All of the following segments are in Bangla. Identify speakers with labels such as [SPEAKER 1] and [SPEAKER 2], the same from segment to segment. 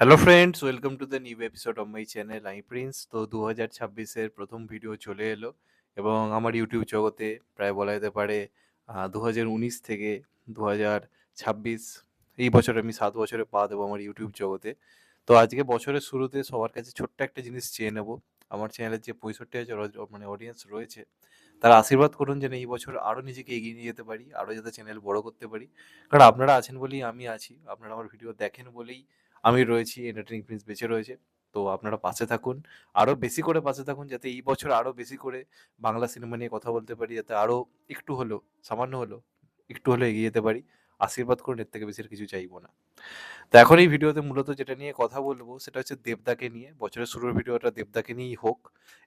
[SPEAKER 1] Hello friends welcome to the new episode of my channel I Prince তো দু হাজার ছাব্বিশের প্রথম ভিডিও চলে এলো এবং আমার ইউটিউব জগতে প্রায় বলা যেতে পারে দু হাজার উনিশ থেকে দু হাজার ছাব্বিশ, এই বছর আমি সাত বছরে পা দেবো আমার ইউটিউব জগতে। তো আজকে বছরের শুরুতে সবার কাছে ছোট্ট একটা জিনিস চেয়ে নেব। আমার চ্যানেলের যে পঁয়ষট্টি হাজার মানে অডিয়েন্স রয়েছে, তারা আশীর্বাদ করুন যেন এই বছর আরও নিজেকে এগিয়ে নিয়ে যেতে পারি আরও যাতে চ্যানেল বড় করতে পারি। কারণ আপনারা আছেন বলেই আমি আছি, আপনারা আমার ভিডিও দেখেন বলেই আমি রয়েছি এন্টারটেনিং প্রিন্স বেঁচে রয়েছে। তো আপনারা পাশে থাকুন। আরও বেশি করে পাশে থাকুন যাতে এই বছর আরও বেশি করে বাংলা সিনেমা নিয়ে কথা বলতে পারি, যাতে আরও একটু হলেও, সামান্য হলেও, একটু হলেও এগিয়ে যেতে পারি। আশীর্বাদ করুন, এর থেকে বেশি কিছু চাইব না। তো এখন এই ভিডিওতে মূলত যেটা নিয়ে কথা বলব, সেটা হচ্ছে দেবদাকে নিয়ে। বছরের শুরুর ভিডিওটা দেবদাকে নিয়েই হোক।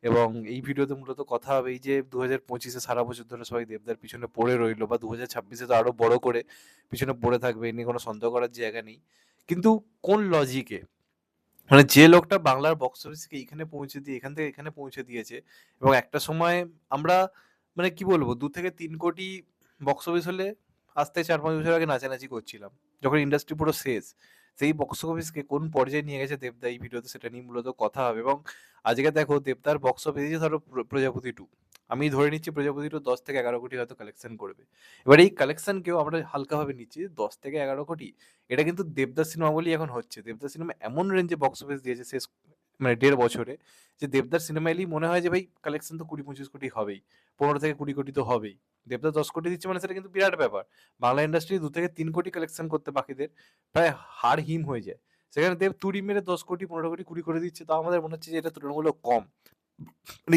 [SPEAKER 1] এবং এই ভিডিওতে মূলত কথা হবে এই যে দু হাজার পঁচিশে সারা বছর ধরে সবাই দেবদার পিছনে পড়ে রইল বা দু হাজার ছাব্বিশে তো আরও বড় করে পিছনে পড়ে থাকবে, এ নিয়ে কোনো সন্দেহ করার জায়গা নেই। কিন্তু কোন লজিকে মানে যে লোকটা বাংলার বক্স অফিসকে এখানে পৌঁছে দিয়ে, এখান থেকে এখানে পৌঁছে দিয়েছে এবং একটা সময় আমরা মানে কি বলব, দু থেকে তিন কোটি বক্স অফিস হলে আসতে চার পাঁচ বছর আগে নাচানাচি করছিলাম। যখন ইন্ডাস্ট্রি পুরো শেষ, সেই বক্স অফিসকে কোন পর্যায়ে নিয়ে গেছে দেবদা এই ভিডিওতে সেটা নিয়ে মূলত কথা হবে এবং আজকে দেখো দেবদার বক্স অফিস ধরো প্র- প্রজাপতি টু আমি ধরে নিচ্ছি প্রজাপতি টু দশ থেকে এগারো কোটি হয়তো কালেকশন করবে। এবার এই কালেকশনকেও আমরা হালকাভাবে নিচ্ছি, দশ থেকে এগারো কোটি, এটা কিন্তু দেবদাস সিনেমা বলেই এখন হচ্ছে। দেবদাস সিনেমা এমন রেঞ্জে বক্স অফিস দিয়েছে শেষ মানে দেড় বছরে, যে দেবদার সিনেমা এলেই মনে হয় যে ভাই কালেকশন তো কুড়ি পঁচিশ কোটি হবেই, পনেরো থেকে কুড়ি কোটি তো হবেই। দেবদাস দশ কোটি দিচ্ছে মানে সেটা কিন্তু বিরাট ব্যাপার। বাংলা ইন্ডাস্ট্রি দু থেকে তিন কোটি কালেকশন করতে বাকিদের প্রায় হার হিম হয়ে যায়। সেখানে দেব তুড়ি মেরে দশ কোটি, পনেরো কোটি, কুড়ি করে দিচ্ছে, তাও আমাদের মনে হচ্ছে যে এটা তুলনামূলক কম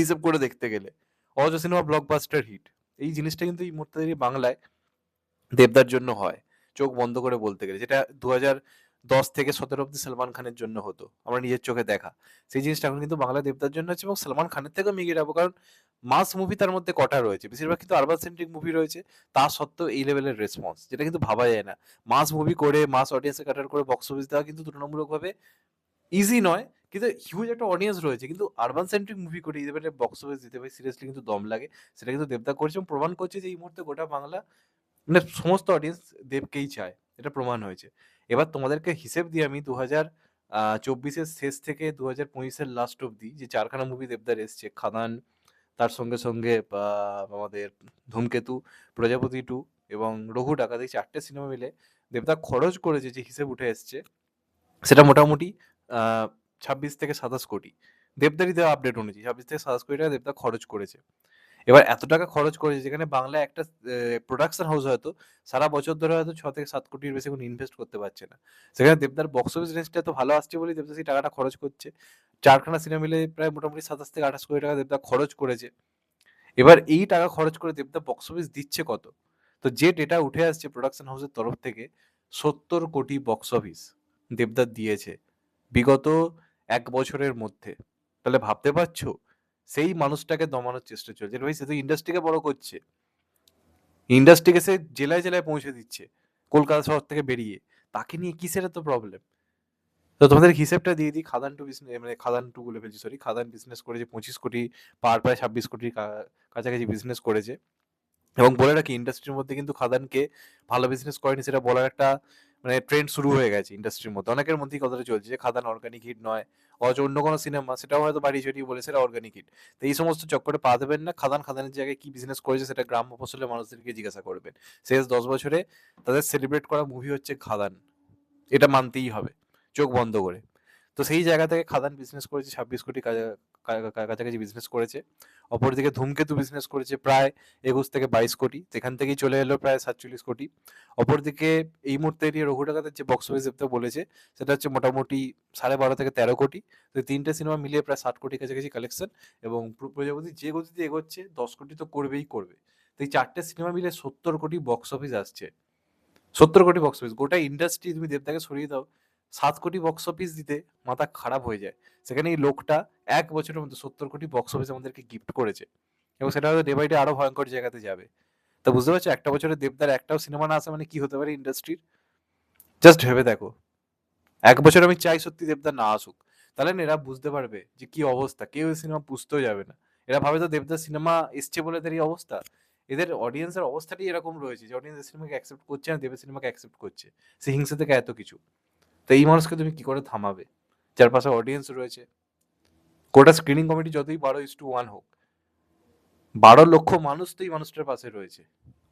[SPEAKER 1] হিসেব করে দেখতে গেলে। অজ সিনেমা ব্লকবাস্টার হিট এই জিনিসটা কিন্তু এই মুহূর্তে বাংলায় দেবদার জন্য হয়, চোখ বন্ধ করে বলতে গেলে, যেটা দু দশ থেকে সতেরো অব্দি সালমান খানের জন্য হতো, আমরা নিজের চোখে দেখা। সেই জিনিসটা এখন কিন্তু বাংলা দেবদার জন্য হচ্ছে এবং সালমান খানের থেকেও মিগিয়ে যাব, কারণ মাস মুভি তার মধ্যে কটা রয়েছে। বেশিরভাগ কিন্তু আরবান সেন্ট্রিক মুভি রয়েছে, তা সত্ত্বেও এই লেভেলের রেসপন্স যেটা কিন্তু ভাবা যায় না। মাস মুভি করে মাস অডিয়েন্সে কাটার করে বক্স অফিস দেওয়া কিন্তু তুলনামূলকভাবে ইজি নয়। কিন্তু হিউজ একটা অডিয়েন্স রয়েছে। কিন্তু আরবান সেন্ট্রিক মুভি করে এই লেভেলের বক্স অফিস দিতে ভাই সিরিয়াসলি কিন্তু দম লাগে। সেটা কিন্তু দেবদা করছে এবং প্রমাণ করছে যে এই মুহূর্তে গোটা বাংলা মানে সমস্ত অডিয়েন্স দেবকেই চায়। এটা প্রমাণ হয়েছে। এবার তোমাদেরকে হিসেব দিয়ে আমি দু হাজার চব্বিশের শেষ থেকে দু হাজার পঁচিশের লাস্ট অব্দি যে চারখানা মুভি দেবদার এসছে, খাদান, তার সঙ্গে সঙ্গে আমাদের ধূমকেতু, প্রজাপতি টু এবং রঘু ডাকাত চারটে সিনেমা মিলে দেবদা খরচ করেছে যে হিসেব উঠে এসছে। সেটা মোটামুটি ছাব্বিশ থেকে সাতাশ কোটি। দেবদারই দেওয়া আপডেট অনুযায়ী ছাব্বিশ থেকে সাতাশ কোটি টাকা দেবদা খরচ করেছে। এবার এত টাকা খরচ করেছে যেখানে বাংলায় একটা প্রোডাকশন হাউস হয়তো সারা বছর ধরে হয়তো ছ থেকে সাত কোটির বেশি কোনো ইনভেস্ট করতে পারছে না। সেখানে দেবদার বক্স অফিস রেঞ্জটা তো ভালো আসছে বলেই দেবদা সেই টাকাটা খরচ করছে। চারখানা সিনেমা মিলে প্রায় মোটামুটি সাতাশ থেকে আঠাশ কোটি টাকা দেবদা খরচ করেছে। এবার এই টাকা খরচ করে দেবদা বক্স অফিস দিচ্ছে কত? তো যে ডেটা উঠে আসছে প্রোডাকশন হাউসের তরফ থেকে, সত্তর কোটি বক্স অফিস দেবদার দিয়েছে। বিগত এক বছরের মধ্যে। তাহলে ভাবতে পারছ? সেই মানুষটাকে দমানোর চেষ্টা চলছে। ভাই, সে তো ইন্ডাস্ট্রিকে বড় করছে। ইন্ডাস্ট্রিকে সে জেলায় জেলায় পৌঁছে দিচ্ছে, কলকাতা শহর থেকে বেরিয়ে। তাকে নিয়ে কিসের তো প্রবলেম তো তোমাদের হিসেবটা দিয়ে দিই, খাদান টু বিজনেস মানে খাদান টু বলে ফেলছি সরি খাদান বিজনেস করেছে পঁচিশ কোটি, পার প্রায় ছাব্বিশ কোটির কাছাকাছি বিজনেস করেছে। এবং বলে রাখি ইন্ডাস্ট্রির মধ্যে কিন্তু খাদানকে ভালো বিজনেস করেনি, সেটা বলার একটা মানে ট্রেন্ড শুরু হয়ে গেছে ইন্ডাস্ট্রির মধ্যে। অনেকের মধ্যেই কথাটা চলছে যে খাদান অর্গানিক হিট নয়, অথচ অন্য কোনো সিনেমা সেটাও হয়তো বাড়ি ছড়িয়ে বলে সেটা অর্গানিক হিট তো এই সমস্ত চক্করে পা দেবেন না। খাদান খাদানের জায়গায় কি বিজনেস করেছে সেটা গ্রাম্য ফসলের মানুষদেরকে জিজ্ঞাসা করবেন। শেষ দশ বছরে তাদের সেলিব্রেট করা মুভি হচ্ছে খাদান। এটা মানতেই হবে। চোখ বন্ধ করে। তো সেই জায়গা থেকে খাদান বিজনেস করেছে, ছাব্বিশ কোটি কাছাকাছি বিজনেস করেছে। অপরদিকে ধূমকেতু বিজনেস করেছে প্রায় একুশ থেকে বাইশ কোটি সেখান থেকেই চলে এলো প্রায় সাতচল্লিশ কোটি। অপরদিকে এই মুহূর্তে এটি রঘু ডাকাতের যে বক্স অফিস বলেছে, সেটা হচ্ছে মোটামুটি সাড়ে বারো থেকে তেরো কোটি। তো এই তিনটে সিনেমা মিলিয়ে প্রায় ষাট কোটি কাছাকাছি কালেকশন এবং প্রজাপতি যে গতিতে এগোচ্ছে, দশ কোটি তো করবেই করবে। তো এই চারটে সিনেমা মিলে সত্তর কোটি বক্স অফিস আসছে। সত্তর কোটি বক্স অফিস গোটা ইন্ডাস্ট্রি তুমি দেবদাকে সরিয়ে দাও সাত কোটি বক্স অফিস দিতে মাথা খারাপ হয়ে যায়। সেখানে এই লোকটা এক বছরের মধ্যে সত্তর কোটি বক্স অফিস আমাদেরকে গিফট করেছে। এবং সেটা হয়তো ডে বাই ডে আরও ভয়ঙ্কর জায়গাতে যাবে। তা বুঝতে পারছ? একটা বছরে দেবদার একটাও সিনেমা না আসা মানে কি হতে পারে ইন্ডাস্ট্রির জাস্ট ভেবে দেখো। এক বছর আমি চাই সত্যি দেবদার না আসুক। তাহলে না এরা বুঝতে পারবে যে কি অবস্থা। কেউ সিনেমা বুঝতেও যাবে না। এরা ভাবে তো দেবদার সিনেমা এসছে বলে এদের এই অবস্থা। এদের অডিয়েন্সের অবস্থাটাই এরকম রয়েছে যে অডিয়েন্স সিনেমাকে অ্যাকসেপ্ট করছে না, দেবের সিনেমাকে অ্যাকসেপ্ট করছে। সে হিংসা থেকে এত কিছু। তো এই মানুষকে তুমি কি করে থামাবে? যার পাশে অডিয়েন্স রয়েছে। গোটা স্ক্রিনিং কমিটি যতই বারো ইস টু ওয়ান হোক, বারো লক্ষ মানুষ তো এই মানুষটার পাশে রয়েছে।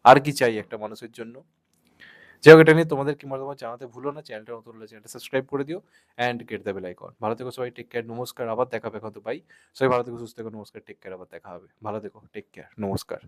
[SPEAKER 1] আর কি চাই একটা মানুষের জন্য? যাই হোক, এটা নিয়ে তোমাদের কি মতামত জানাতে ভুলো না চ্যানেলটা নতুন হলে চ্যানেলটা সাবস্ক্রাইব করে দিও and get the bell icon ভালো থেকো সবাই টেক কেয়ার নমস্কার, আবার দেখা হবে এখন তো পাই সবাই ভালো থেকো, সুস্থ থেকো, নমস্কার টেক কেয়ার আবার দেখা হবে। ভালো থেকো টেক কেয়ার নমস্কার।